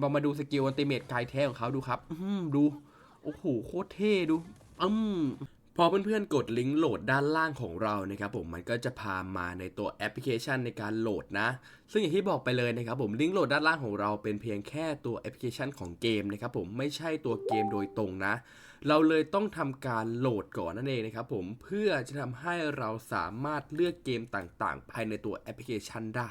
มามาดูสกิลอันติเมตกายแท้ของเขาดูครับอืมดูโอ้โหโคตรเท่ดูอืมพอเพื่อนๆกดลิงก์โหลดด้านล่างของเรานะครับผมมันก็จะพามาในตัวแอปพลิเคชันในการโหลดนะ ซึ่งอย่างที่บอกไปเลยนะครับผมลิงก์โหลดด้านล่างของเราเป็นเพียงแค่ตัวแอปพลิเคชันของเกมนะครับผมไม่ใช่ตัวเกมโดยตรงนะ เราเลยต้องทำการโหลดก่อนนั่นเองนะครับผมเพื่อจะทำให้เราสามารถเลือกเกมต่างๆ ภายในตัวแอปพลิเคชันได้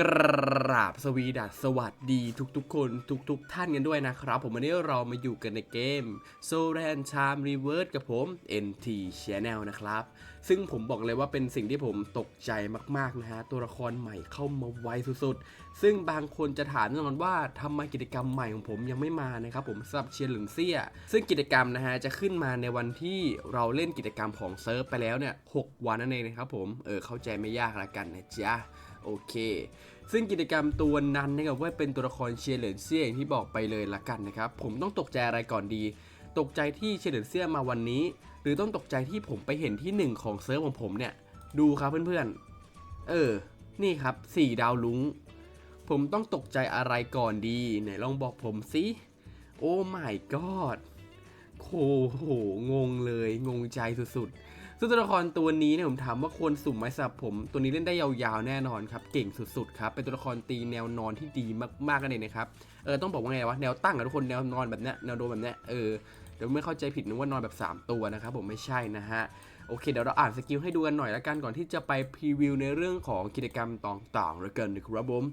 กราบสวีดัสสวัสดีทุกๆ คนทุกๆ ท่านกันด้วยนะครับ ผมวันนี้เรามาอยู่กันในเกม s o r a n Charm Reverse กับผม NT Channel นะครับ ซึ่งผมบอกเลยว่าเป็นสิ่งที่ผมตกใจมากๆนะฮะ ตัวละครใหม่เข้ามาไวสุดๆ ซึ่งบางคนจะถามแน่นอนว่าทำไมกิจกรรมใหม่ของผมยังไม่มานะครับผมสำหรับเชียร์หลึงเซี่ย ซึ่งกิจกรรมนะฮะจะขึ้นมาในวันที่เราเล่นกิจกรรมของเซิร์ฟไปแล้วเนี่ย6วันนั่นเองนะครับผมเออเข้าใจไม่ยากละกันนะจ๊ะ โอเค ซึ่งกิจกรรมตัวนั้นนะครับว่าเป็นตัวละครเชียร์เหลินเซียอย่างที่บอกไปเลยละกันนะครับ ผมต้องตกใจอะไรก่อนดี ตกใจที่เชียร์เหลินเซียมาวันนี้ หรือต้องตกใจที่ผมไปเห็นที่หนึ่งของเซิร์ฟของผมเนี่ย ดูครับเพื่อนๆ เออ นี่ครับ 4 ดาวลุง ผมต้องตกใจอะไรก่อนดีไหนลองบอกผมสิ โอ้ my god โอ้โห งงเลย งงใจสุดๆ ซึ่งตัวละครตัวนี้เนี่ยผมถามว่าควรสุ่มไหมสำหรับผม ตัวนี้เล่นได้ยาวๆแน่นอนครับเก่งสุดๆครับเป็นตัวละครตีแนวนอนที่ดีมากๆกันเลยนะครับเออต้องบอกว่าไงวะแนวตั้งอะทุกคนแนวนอนแบบเนี้ยแนวโดนแบบเนี้ยเออเดี๋ยวไม่เข้าใจผิดนึกว่านอนแบบ 3 ตัวนะครับผมไม่ใช่นะฮะโอเคเดี๋ยวเราอ่านสกิลให้ดูกันหน่อยละกันก่อนที่จะไปพรีวิวในเรื่องของกิจกรรมต่างๆแล้วกันนะครับผม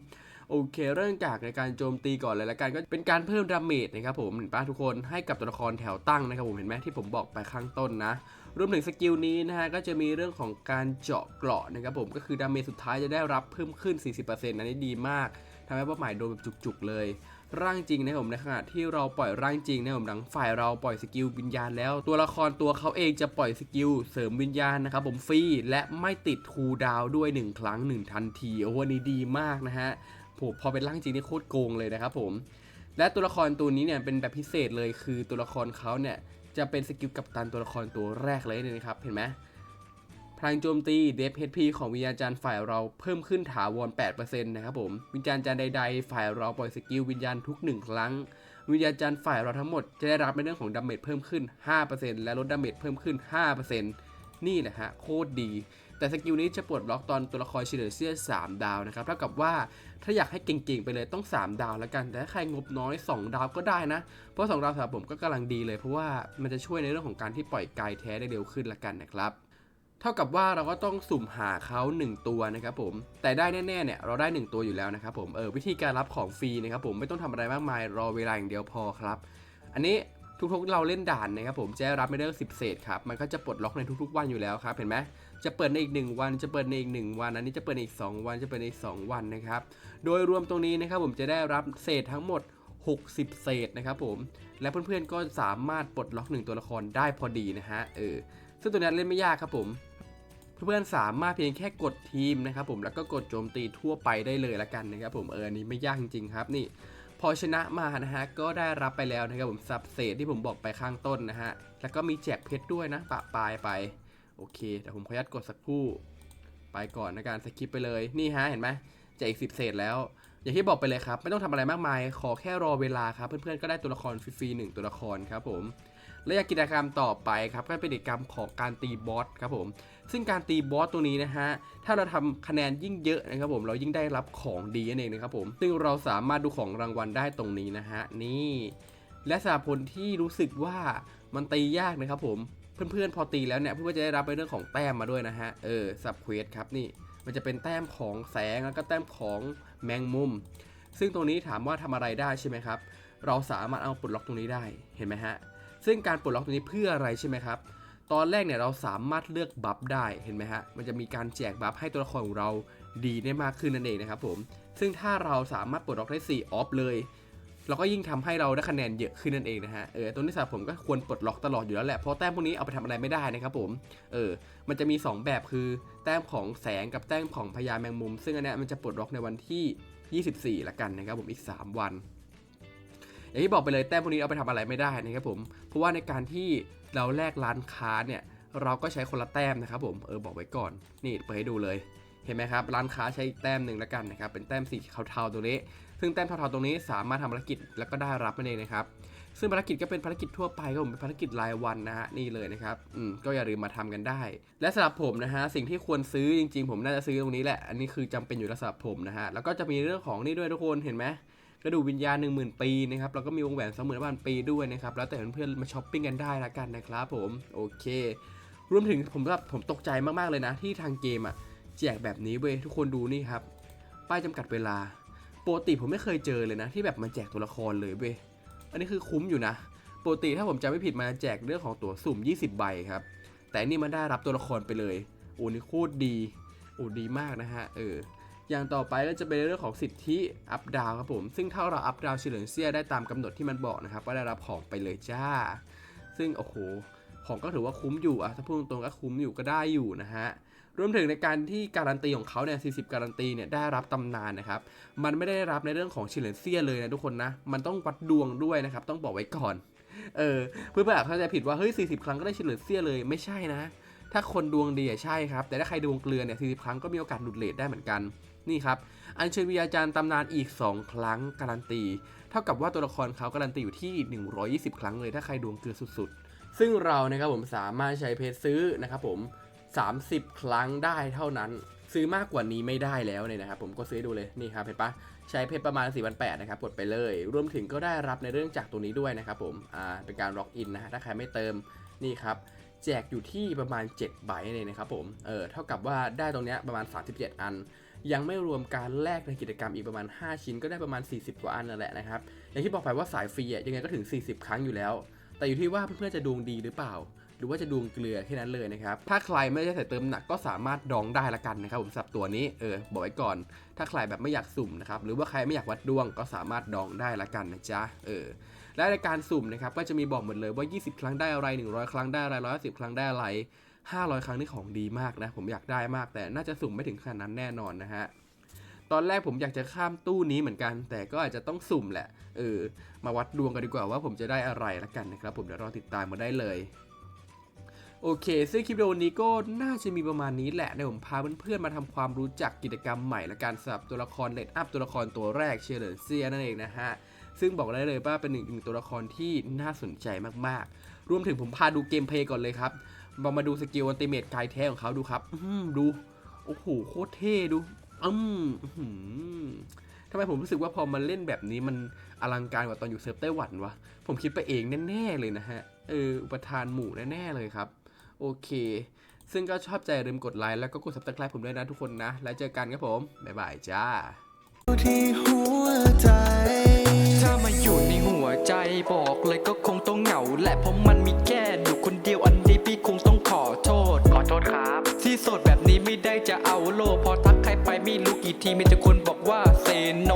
โอเค เริ่มจากในการโจมตีก่อนเลยละกันก็เป็นการเพิ่มดาเมจนะครับผมเห็นปะทุกคนให้กับตัวละครแถวตั้งนะครับผมเห็นไหมที่ผมบอกไปข้างต้นนะรวมถึงสกิลนี้นะฮะก็จะมีเรื่องของการเจาะเกราะนะครับผมก็คือดาเมจสุดท้ายจะได้รับเพิ่มขึ้น 40%อันนี้ดีมากทำให้เป้าหมายโดนแบบจุกๆเลย ร่างจริงนะผมในขณะที่เราปล่อยร่างจริงนะครับผมหลังฝ่ายเราปล่อยสกิลวิญญาณแล้ว ตัวละครตัวเขาเองจะปล่อยสกิลเสริมวิญญาณนะครับผมฟรีและไม่ติดคูดาวด้วย 1 ครั้ง 1 ทันทีโอ้โหอันนี้ดีมากนะฮะ ผมพอเป็นร่างจริงนี่โคตรโกงเลยนะครับผมและตัวละครตัวนี้เนี่ยเป็นแบบพิเศษเลยคือตัวละครเขาเนี่ยจะเป็นสกิลกัปตันตัวละครตัวแรกเลยเนี่ยนะครับเห็นไหมพลังโจมตีเดฟ HP ของวิญญาณจารย์ฝ่ายเราเพิ่มขึ้นถาวร 8%นะครับผม วิญญาณจารย์ใด ๆ ฝ่ายเราปล่อยสกิลวิญญาณทุก 1 ครั้ง วิญญาณจารย์ฝ่ายเราทั้งหมดจะได้รับในเรื่องของดาเมจเพิ่มขึ้น 5%และลดดาเมจเพิ่มขึ้น 5%นี่แหละฮะโคตรดี แต่สกิลนี้จะปลดล็อกตอนตัวละครเฉลยเซีย3ดาวนะครับเท่ากับว่าถ้าอยากให้เก่งๆไปเลยต้อง 3 ดาวแล้วกัน แต่ถ้าใครงบน้อย 2 ดาวก็ได้นะ เพราะ 2 ดาวสำหรับผมก็กำลังดีเลย เพราะว่ามันจะช่วยในเรื่องของการที่ปล่อยกายแท้ได้เร็วขึ้นละกันนะครับเท่ากับว่าเราก็ต้องสุ่มหาเขา1 ตัวนะครับผม แต่ได้แน่ๆเนี่ยเราได้ 1 ตัวอยู่แล้วนะครับผม เออวิธีการรับของฟรีนะครับผมไม่ต้องทำอะไรมากมายรอเวลาอย่างเดียวพอครับ อันนี้ ทุกๆ เราเล่นด่านนะครับผมจะได้รับไม่ได้สิบเศษครับมันก็จะปลดล็อกในทุกๆ วันอยู่แล้วครับเห็นไหมจะเปิดในอีก 1 วันจะเปิดในอีก 1 วันอันนี้จะเปิดในอีก 2 วันจะเปิดในอีก 2 วันนะครับโดยรวมตรงนี้นะครับผมจะได้รับเศษทั้งหมด 60 เศษนะครับผมและเพื่อนๆก็สามารถปลดล็อก 1 ตัวละครได้พอดีนะฮะเออซึ่งตัวนี้เล่นไม่ยากครับผมเพื่อนๆสามารถเพียงแค่กดทีมนะครับผมแล้วก็กดโจมตีทั่วไปได้เลยละกันนะครับผมเอออันนี้ไม่ยากจริงๆครับนี่ พอชนะมานะฮะก็ได้รับไปแล้วนะครับผมซับเศษที่ผมบอกไปข้างต้นนะฮะแล้วก็มีแจกเพชรด้วยนะปะปลายไปโอเคแต่ผมขอยัดกดสักครู่ไปก่อนในการสคิปไปเลยนี่ฮะเห็นไหมแจกอีกสิบเศษแล้ว อย่างที่บอกไปเลยครับ ไม่ต้องทำอะไรมากมาย ขอแค่รอเวลาครับ เพื่อนๆก็ได้ตัวละครฟรีๆหนึ่งตัวละครครับผม และอย่างกิจกรรมต่อไปครับก็เป็นกิจกรรมของการตีบอสครับผมซึ่งการตีบอสตัวนี้นะฮะถ้าเราทำคะแนนยิ่งเยอะนะครับผมเรายิ่งได้รับของดีนั่นเองนะครับผมซึ่งเราสามารถดูของรางวัลได้ตรงนี้นะฮะนี่และสำหรับคนที่รู้สึกว่ามันตียากนะครับผมเพื่อนๆพอตีแล้วเนี่ยเพื่อนๆจะได้รับในเรื่องของแต้มมาด้วยนะฮะเออสับเควสครับนี่มันจะเป็นแต้มของแสงแล้วก็แต้มของแมงมุม ซึ่งตรงนี้ถามว่าทำอะไรได้ใช่ไหมครับ เราสามารถเอาปลดล็อกตรงนี้ได้เห็นไหมฮะ ซึ่งการปลดล็อกตรงนี้เพื่ออะไรใช่ไหมครับตอนแรกเนี่ยเราสามารถเลือกบัฟได้เห็นไหมฮะมันจะมีการแจกบัฟให้ตัวละครของเราดีได้มากขึ้นนั่นเองนะครับผมซึ่งถ้าเราสามารถปลดล็อกได้4ออฟเลยเราก็ยิ่งทำให้เราได้คะแนนเยอะขึ้นนั่นเองนะฮะ เออ ตัวนี้สำหรับผมก็ควรปลดล็อกตลอดอยู่แล้วแหละ เพราะแต้มพวกนี้เอาไปทำอะไรไม่ได้นะครับผม เออ มันจะมี 2 แบบคือแต้มของแสงกับแต้มของพญาแมงมุม ซึ่งอันนี้มันจะปลดล็อกในวันที่ 24 ละกันนะครับผม อีก 3 วัน อย่างที่บอกไปเลยแต้มพวกนี้เอาไปทำอะไรไม่ได้นะครับผม เพราะว่าในการที่เราแลกร้านค้าเนี่ยเราก็ใช้คนละแต้มนะครับผมเออบอกไว้ก่อนนี่เปิดให้ดูเลยเห็นไหมครับร้านค้าใช้แต้มหนึ่งแล้วกันนะครับเป็นแต้มสีเทาๆตัวนี้ ซึ่งแต้มเทาๆตรงนี้สามารถทำภารกิจแล้วก็ได้รับนั่นเองนะครับซึ่งภารกิจก็เป็นภารกิจทั่วไปครับผมเป็นภารกิจรายวันนะฮะนี่เลยนะครับอืมก็อย่าลืมมาทำกันได้ และสำหรับผมนะฮะสิ่งที่ควรซื้อจริง ๆ ผมน่าจะซื้อตรงนี้แหละอันนี้คือจำเป็นอยู่แล้วสำหรับผมนะฮะแล้วก็จะมีเรื่องของนี่ด้วยทุกคนเห็นไหม กระดูกวิญญาณ1 0,000 ปีนะครับแล้วก็มีวงแหวน20,000พันปีด้วยนะครับแล้วแต่เพื่อนๆมาช้อปปิ้งกันได้ละกันนะครับผมโอเค รวมถึงผมแบบผมตกใจมากๆเลยนะ ที่ทางเกมอะแจกแบบนี้เว้ยทุกคนดูนี่ครับป้ายจำกัดเวลาปกติผมไม่เคยเจอเลยนะ ที่แบบมาแจกตัวละครเลยเว้ยอันนี้คือคุ้มอยู่นะปกติถ้าผมจำไม่ผิดมาแจกเรื่องของตั๋วสุ่ม 20 ใบครับ แต่อันนี่มันได้รับตัวละครไปเลยโอ้นี่โคตรดีโอ้ดีมากนะฮะเออ อย่างต่อไปก็จะเป็นเรื่องของสิทธิอัพดาวครับผม ซึ่งถ้าเราอัพดาวเฉลิมเซียได้ตามกำหนดที่มันบอกนะครับก็ได้รับของไปเลยจ้า ซึ่งโอ้โหของก็ถือว่าคุ้มอยู่อะถ้าพูดตรงๆก็คุ้มอยู่ก็ได้อยู่นะฮะรวมถึงในการที่การันตีของเขาเนี่ย 40 การันตีเนี่ยได้รับตำนานนะครับ มันไม่ได้รับในเรื่องของเฉลิมเซียเลยนะทุกคนนะ มันต้องวัดดวงด้วยนะครับ ต้องบอกไว้ก่อน เออ เพื่อนๆอาจเข้าใจผิดว่าเฮ้ย 40 ครั้งก็ได้เฉลิมเซียเลย ไม่ใช่นะ ถ้าคนดวงดีใช่ครับ แต่ถ้าใครดวงเกลือเนี่ย40ครั้งก็มีโอกาสหลุดเลทได้เหมือนกัน นี่ครับ อัญเชิญวิญญาจารย์ตำนานอีก 2 ครั้งการันตี เท่ากับว่าตัวละครเขาการันตีอยู่ที่ 120 ครั้งเลยถ้าใครดวงเกลือสุดๆ ซึ่งเรานะครับผมสามารถใช้เพจซื้อนะครับผม 30 ครั้งได้เท่านั้นซื้อมากกว่านี้ไม่ได้แล้วเนี่ยนะครับผมก็ซื้อดูเลยนี่ครับเห็นปะใช้เพจประมาณ 4 8 0 0นะครับกดไปเลย รวมถึงก็ได้รับในเรื่องจากตัวนี้ด้วยนะครับผมอ่าเป็นการล็อกอินนะฮะถ้าใครไม่เติมนี่ครับ แจกอยู่ที่ประมาณ7ใบเนี่ยนะครับผม เออ เท่ากับว่าได้ตรงเนี้ยประมาณ 37 อัน ยังไม่รวมการแลกในกิจกรรมอีกประมาณ 5 ชิ้นก็ได้ประมาณ 40 กว่าอันนั่นแหละนะครับ อย่างที่บอกไปว่าสายฟรีอะยังไงก็ถึง 40 ครั้งอยู่แล้ว แต่อยู่ที่ว่าเพื่อนๆจะดวงดีหรือเปล่า หรือว่าจะดวงเกลือแค่นั้นเลยนะครับ ถ้าใครไม่ได้ใส่เติมหนักก็สามารถดองได้ละกันนะครับผมสับตัวนี้ เออ บอกไว้ก่อน ถ้าใครแบบไม่อยากสุ่มนะครับ หรือว่าใครไม่อยากวัดดวงก็สามารถดองได้ละกันนะจ๊ะ เออ และในการสุ่มนะครับก็จะมีบอกหมดเลยว่า 20 ครั้งได้อะไร 100 ครั้งได้อะไร150ครั้งได้อะไร 500 ครั้งนี่ของดีมากนะผมอยากได้มากแต่น่าจะสุ่มไม่ถึงขนาดนั้นแน่นอนนะฮะตอนแรกผมอยากจะข้ามตู้นี้เหมือนกัน แต่ก็อาจจะต้องสุ่มแหละเออมาวัดดวงกันดีกว่าว่าผมจะได้อะไรละกันนะครับ ผมเดี๋ยวรอติดตามมาได้เลยโอเค ซึ่งคลิปวิดีโอนี้ก็น่าจะมีประมาณนี้แหละเดี๋ยวผมพาเพื่อนๆมาทำความรู้จักกิจกรรมใหม่และการสับตัวละครเลดอัพตัวละครตัวแรกเชลเลนเซียนั่นเองนะฮะ ซึ่งบอกได้เลยว่าเป็นหนึ่งหนึ่งตัวละครที่น่าสนใจมากๆ รวมถึงผมพาดูเกมเพย์ก่อนเลยครับมามาดูสกิลอันติเมตกายแท้ของเขาดูครับดู โอ้โห โคตรเท่ดูอืมทำไมผมรู้สึกว่าพอมาเล่นแบบนี้มันอลังการกว่าตอนอยู่เซิร์ฟไต้หวันวะ ผมคิดไปเองแน่ๆเลยนะฮะ เออ อุปทานหมู่แน่ๆเลยครับ โอเค ซึ่งก็ชอบใจอย่าลืมกดไลค์แล้วก็กด subscribe ผมด้วยนะทุกคนนะ แล้วเจอกันครับผม บ๊ายบายจ้าที่หัวใจ ถ้ามาอยู่ในหัวใจบอกเลยก็คงต้องเหงา แหละเพราะมันมีแค่อยู่คนเดียวอันนี้พี่คงต้องขอโทษ ขอโทษครับ ที่โสดแบบนี้ไม่ได้จะเอาโลกพอทักใครไปไม่รู้กี่ทีมีแต่คนบอกว่าเซโน